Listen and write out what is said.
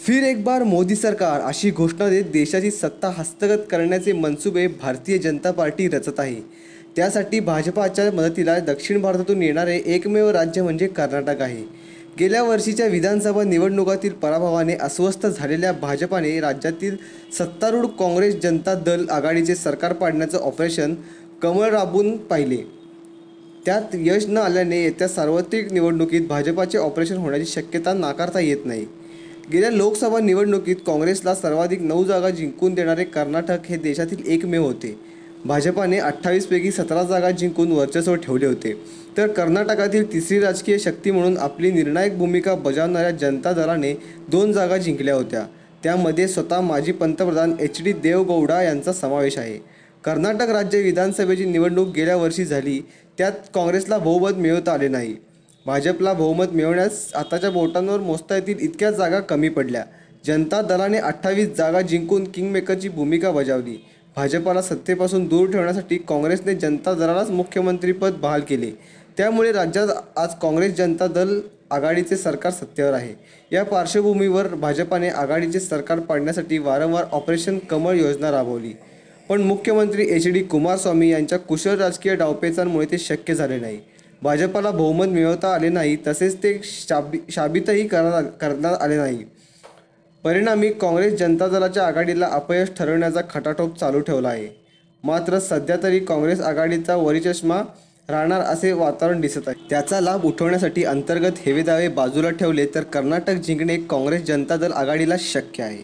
फिर एक बार मोदी सरकार अशी घोषणा देत देशाची सत्ता हस्तगत करण्याचे मनसुबे भारतीय जनता पार्टी रचत आहे. त्यासाठी भाजपाच्या मदतीला दक्षिण भारतातून येणारे एकमेव राज्य म्हणजे कर्नाटक आहे. गेल्या वर्षीच्या विधानसभा निवडणुकातील पराभवाने अस्वस्थ झालेल्या भाजपाने राज्यातील सत्तारूढ काँग्रेस जनता दल आघाडीचे सरकार पाडण्याचं ऑपरेशन कमळ राबून पाहिले. त्यात यश न आल्याने येत्या सार्वत्रिक निवडणुकीत भाजपाचे ऑपरेशन होण्याची शक्यता नाकारता येत नाही. गेल्या लोकसभा निवडणुकीत काँग्रेसला सर्वाधिक नऊ जागा जिंकून देणारे कर्नाटक हे देशातील एकमेव होते. भाजपाने अठ्ठावीसपैकी सतरा जागा जिंकून वर्चस्व ठेवले होते. तर कर्नाटकातील तिसरी राजकीय शक्ती म्हणून आपली निर्णायक भूमिका बजावणाऱ्या जनता दलाने दोन जागा जिंकल्या होत्या. त्यामध्ये स्वतः माजी पंतप्रधान एच डी देवगौडा यांचा समावेश आहे. कर्नाटक राज्य विधानसभेची निवडणूक गेल्या वर्षी झाली. त्यात काँग्रेसला बहुमत मिळवता आले नाही. भाजपला बहुमत मिळवण्यास आताच्या बोटांवर मोजता येतील इतक्या जागा कमी पडल्या. जनता दलाने अठ्ठावीस जागा जिंकून किंगमेकरची भूमिका बजावली. भाजपाला सत्तेपासून दूर ठेवण्यासाठी काँग्रेसने जनता दलालाच मुख्यमंत्रीपद बहाल केले. त्यामुळे राज्यात आज काँग्रेस जनता दल आघाडीचे सरकार सत्तेवर आहे. या पार्श्वभूमीवर भाजपाने आघाडीचे सरकार पाडण्यासाठी वारंवार ऑपरेशन कमळ योजना राबवली. पण मुख्यमंत्री एच डी कुमारस्वामी यांच्या कुशल राजकीय डावपेचांमुळे ते शक्य झाले नाही. भाजपाला बहुमत मिळवता आले नाही तसेच ते शाबी शाबितही करण्यात करण्यात आले नाही. परिणामी काँग्रेस जनता दलाच्या आघाडीला अपयश ठरवण्याचा खटाटोप चालू ठेवला आहे. मात्र सध्या तरी काँग्रेस आघाडीचा वरिचष्मा राहणार असे वातावरण दिसत आहे. त्याचा लाभ उठवण्यासाठी अंतर्गत हेवेदावे बाजूला ठेवले तर कर्नाटक जिंकणे काँग्रेस जनता दल आघाडीला शक्य आहे.